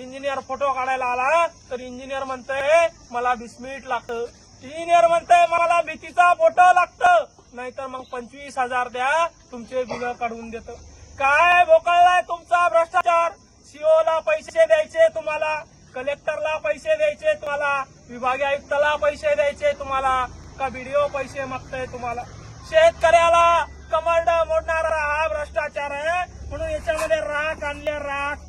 Engineer photo काढायला आला तर इंजिनियर म्हणतंय मला बिस्मिट लागतं. इंजिनियर म्हणतंय मला भीतीचा फोटो लागतं. नाहीतर मग पंचवीस हजार द्या तुमचे बिल काढून देत. काय भोकळलाय तुमचा भ्रष्टाचार? सीओला पैसे द्यायचे तुम्हाला कलेक्टरला पैसे द्यायचे तुम्हाला विभागीय आयुक्ताला पैसे द्यायचे तुम्हाला का बीडीओ पैसे मागताय तुम्हाला? शेतकऱ्याला कमांड मोडणारा हा भ्रष्टाचार आहे म्हणून याच्यामध्ये राख आणले राख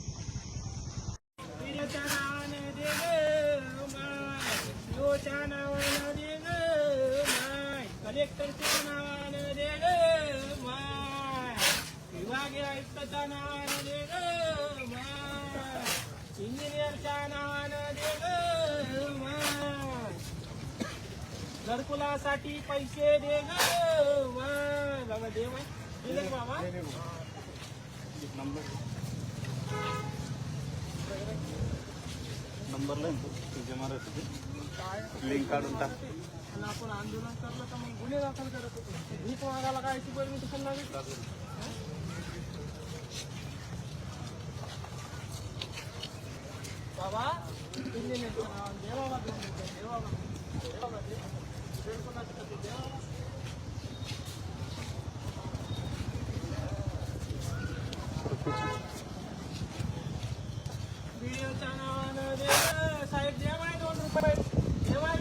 इंजिनियरच्या नावानं दे घरकुलासाठी पैसे दे बाबा दे दिले बाबा नंबर तुझे तुझ्या होते लिंक काढून टाक आपण आंदोलन करलं तर मग गुन्हे दाखल करत होतो भीक मागायला काय याची परमिशन लागेल बाबा इंजिनियरचं नाव दे बाबा दे बाबा. दे नावानं दे साहेब दे माय दोन रुपये. दे माय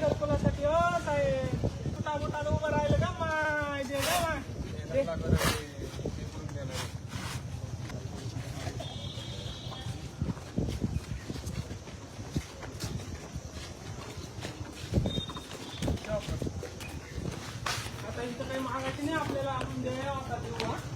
हो साहेब. कुठा कुठाला उभं राहिलं का? माय दे गं माय दे आता इथं काही मागायची नाही आपल्याला आपण दे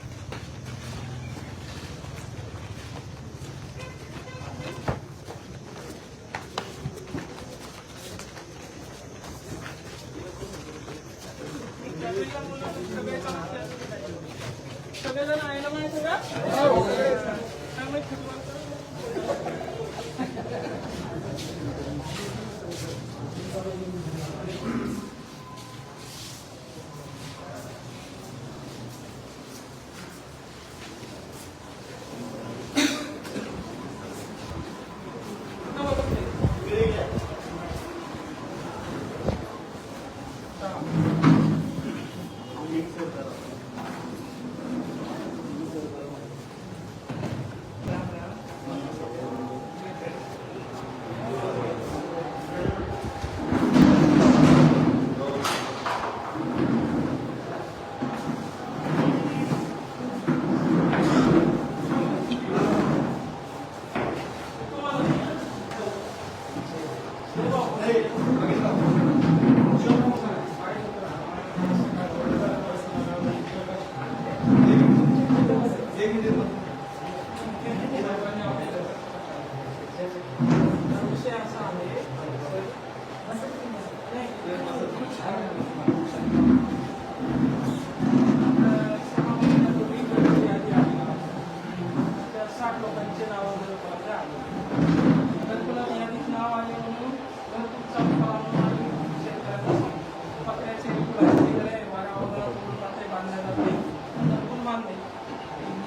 विषय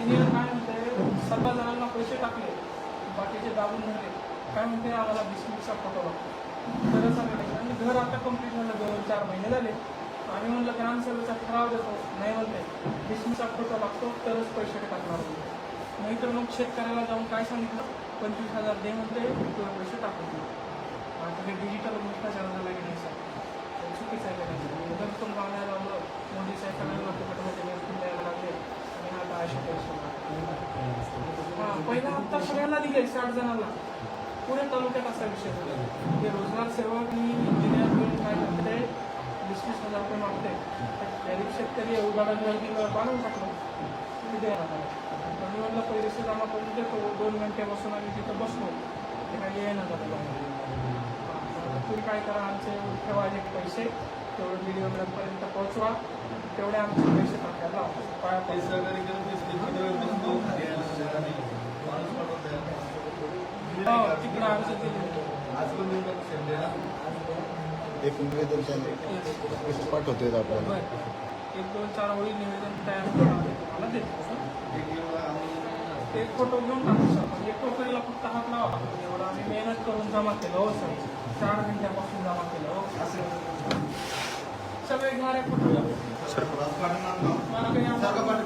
इंजिनियर काय म्हणते सर्व जणांना पैसे टाकले बाकीचे दाबून धरले. काय म्हणते आम्हाला बिस्किटचा फोटो लागतो खरं सांगायचं आणि घर आता कंप्लीट झालं दोन चार महिने झाले. आम्ही म्हणलं ग्रामसभेचा ठराव देतो. नाही म्हणते बिस्मिटचा फोटो लागतो तरच पैसे टाकणार नाही तर मग शेतकऱ्याला जाऊन काय सांगितलं? पंचवीस हजार दे म्हणते तुला पैसे टाकून आता ते डिजिटल भ्रष्टाचार झाला की नाही सर चुकीचं आहे पहिला आता सगळ्यांना दिले साठ जणांना. पुणे तालुक्यात असा विषय झाला. ते रोजगार सेवक आणि इंजिनियर मिळून काय म्हणते वीस वीस हजार रुपये मागते गरीब शेतकरी उदाहरण बांधून टाकलं किती देणार मी पैसे जमा करून देतो. दोन घंटे बसून आम्ही तिथं बसलो. ते काही येणं झालं तुम्ही काय करा आमचे ठेवा एक पैसे. तेवढे व्हिडिओ पर्यंत पोहोचवा. तेवढे आमचे पैसे टाकायला लावा. पाया ते एक निवेदन त्यांनी पाठवते आपल्याला बरं. एक दोन चार ओळी निवेदन तयार करा मला देतो सर. एक फोटो घेऊन टाकू सर. एक टोकरीला फक्त हात लावा. एवढं आम्ही मेहनत करून जमा केलं हो सर. चार घंट्यापासून जमा केलं हो. सगळे घेणारे फोटो मला काही आम्हाला-